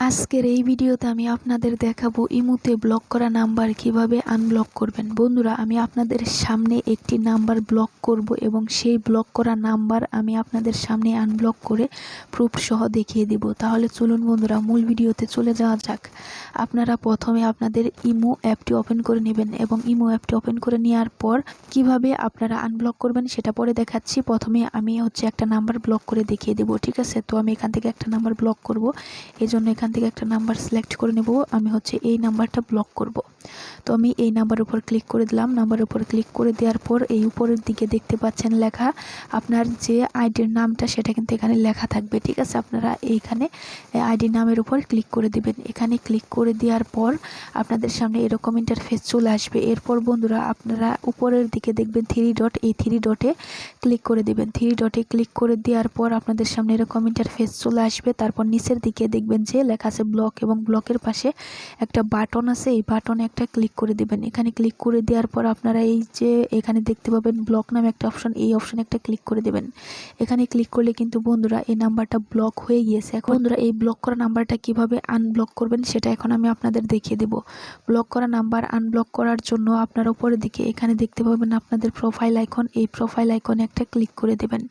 আজকের এই ভিডিওতে আমি আপনাদের দেখাবো ইমুতে ব্লক করা নাম্বার কীভাবে আনব্লক করবেন। বন্ধুরা, আমি আপনাদের সামনে একটি নাম্বার ব্লক করব এবং সেই ব্লক করা নাম্বার আমি আপনাদের সামনে আনব্লক করে প্রুফ সহ দেখিয়ে দিব। তাহলে চলুন বন্ধুরা, মূল ভিডিওতে চলে যাওয়া যাক। আপনারা প্রথমে আপনাদের ইমো অ্যাপটি ওপেন করে নেবেন এবং ইমো অ্যাপটি ওপেন করে নেওয়ার পর কীভাবে আপনারা আনব্লক করবেন সেটা পরে দেখাচ্ছি। প্রথমে আমি হচ্ছে একটা নাম্বার ব্লক করে দেখিয়ে দেবো, ঠিক আছে? তো আমি এখান থেকে একটা নাম্বার ব্লক করব। এই জন্য এখান থেকে একটা নাম্বার সিলেক্ট করে নেব, আমি হচ্ছে এই নাম্বারটা ব্লক করব। তো আমি এই নাম্বার উপর ক্লিক করে দিলাম নাম্বার উপর ক্লিক করে দেওয়ার পর এই উপরের দিকে দেখতে পাচ্ছেন লেখা, আপনার যে আইডির নামটা সেটা কিন্তু এখানে লেখা থাকবে, ঠিক আছে? আপনারা এইখানে আইডি নামের উপর ক্লিক করে দিবেন। এখানে ক্লিক করে দেওয়ার পর আপনাদের সামনে এরকম ইন্টারফেস চলে আসবে। এরপর বন্ধুরা, আপনারা উপরের দিকে দেখবেন থ্রি ডট এই থ্রি ডটে ক্লিক করে দিবেন। থ্রি ডটে ক্লিক করে দেওয়ার পর আপনাদের সামনে এরকম ইন্টারফেস চলে আসবে। তারপর নিচের দিকে দেখবেন যে লেখা আছে ব্লক এবং ব্লকের পাশে একটা বাটন আছে। এই বাটনে একটা ক্লিক করে দিবেন। এখানে ক্লিক করে দেওয়ার পর আপনারা এই যে এখানে দেখতে পাবেন ব্লক নামে একটা অপশন এই অপশনে একটা ক্লিক করে দেবেন। এখানে ক্লিক করলে কিন্তু বন্ধুরা এই নাম্বারটা ব্লক হয়ে গিয়েছে। এখন বন্ধুরা এই ব্লক করা নাম্বারটা কীভাবে আনব্লক করবেন সেটা এখন আমি আপনাদের দেখিয়ে দেব। ব্লক করা নাম্বার আনব্লক করার জন্য আপনারা উপরের দিকে এখানে দেখতে পাবেন আপনাদের প্রোফাইল আইকন এই প্রোফাইল আইকনে একটা ক্লিক করে দেবেন।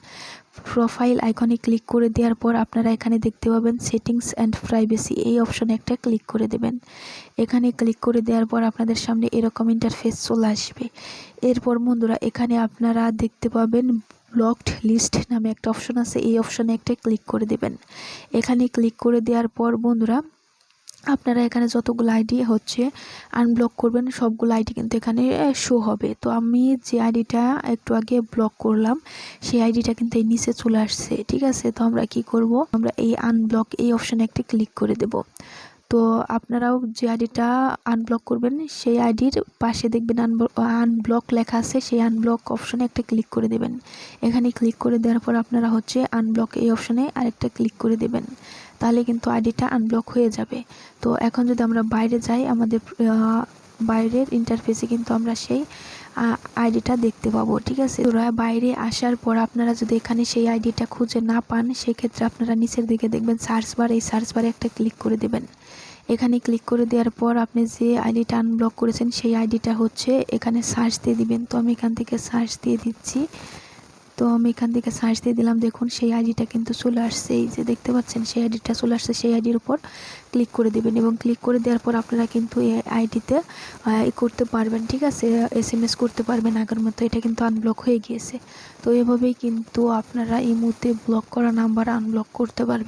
প্রোফাইল আইকনে ক্লিক করে দেওয়ার পর আপনারা এখানে দেখতে পাবেন সেটিংস অ্যান্ড প্রাইভেসি এই অপশনে একটা ক্লিক করে দেবেন। এখানে ক্লিক করে দেওয়ার পর আপনাদের সামনে এরকম ইন্টারফেস চলে আসবে। এরপর বন্ধুরা, এখানে আপনারা দেখতে পাবেন ব্লকড লিস্ট নামে একটা অপশন আছে। এই অপশনে একটা ক্লিক করে দেবেন। এখানে ক্লিক করে দেওয়ার পর বন্ধুরা আপনারা এখানে যতগুলো আইডি হচ্ছে আনব্লক করবেন, সবগুলো আইডি কিন্তু এখানে শো হবে। তো আমি যে আইডিটা একটু আগে ব্লক করলাম, সেই আইডিটা কিন্তু এই নিচে চলে আসছে, ঠিক আছে? তো আমরা কি করব? আমরা এই আনব্লক এই অপশানে একটা ক্লিক করে দেব। তো আপনারাও যে আইডিটা আনব্লক করবেন, সেই আইডির পাশে দেখবেন আনব্লক লেখা আছে, সেই আনব্লক অপশনে একটা ক্লিক করে দেবেন। এখানে ক্লিক করে দেওয়ার পর আপনারা হচ্ছে আনব্লক এই অপশনে আরেকটা ক্লিক করে দেবেন। তাহলে কিন্তু আইডিটা আনব্লক হয়ে যাবে। তো এখন যদি আমরা বাইরে যাই, আমাদের বাইরের ইন্টারফেসে কিন্তু আমরা সেই আইডিটা দেখতে পাবো, ঠিক আছে? তোরা বাইরে আসার পর আপনারা যদি এখানে সেই আইডিটা খুঁজে না পান, সেক্ষেত্রে আপনারা নিচের দিকে দেখবেন সার্চ বার এই সার্চ বারে একটা ক্লিক করে দেবেন। এখানে ক্লিক করে দেওয়ার পর আপনি যে আইডিটা আনব্লক করেছেন, সেই আইডিটা হচ্ছে এখানে সার্চ দিয়ে দিবেন। তো আমি এখান থেকে সার্চ দিয়ে দিচ্ছি। তো আমি এখান থেকে সার্চ দিয়ে দিলাম, দেখুন সেই আইডিটা কিন্তু চলে আসছে। এই যে দেখতে পাচ্ছেন, সেই আইডিটা চলে আসছে, সেই আইডির উপর ক্লিক করে দেবেন এবং ক্লিক করে দেওয়ার পর আপনারা কিন্তু এই আইডিতে করতে পারবেন, ঠিক আছে? এস এম এস করতে পারবেন আগের মতো, এটা কিন্তু আনব্লক হয়ে গিয়েছে। তো এভাবেই কিন্তু আপনারা এই মুহূর্তে ব্লক করা নাম্বার আনব্লক করতে পারবেন।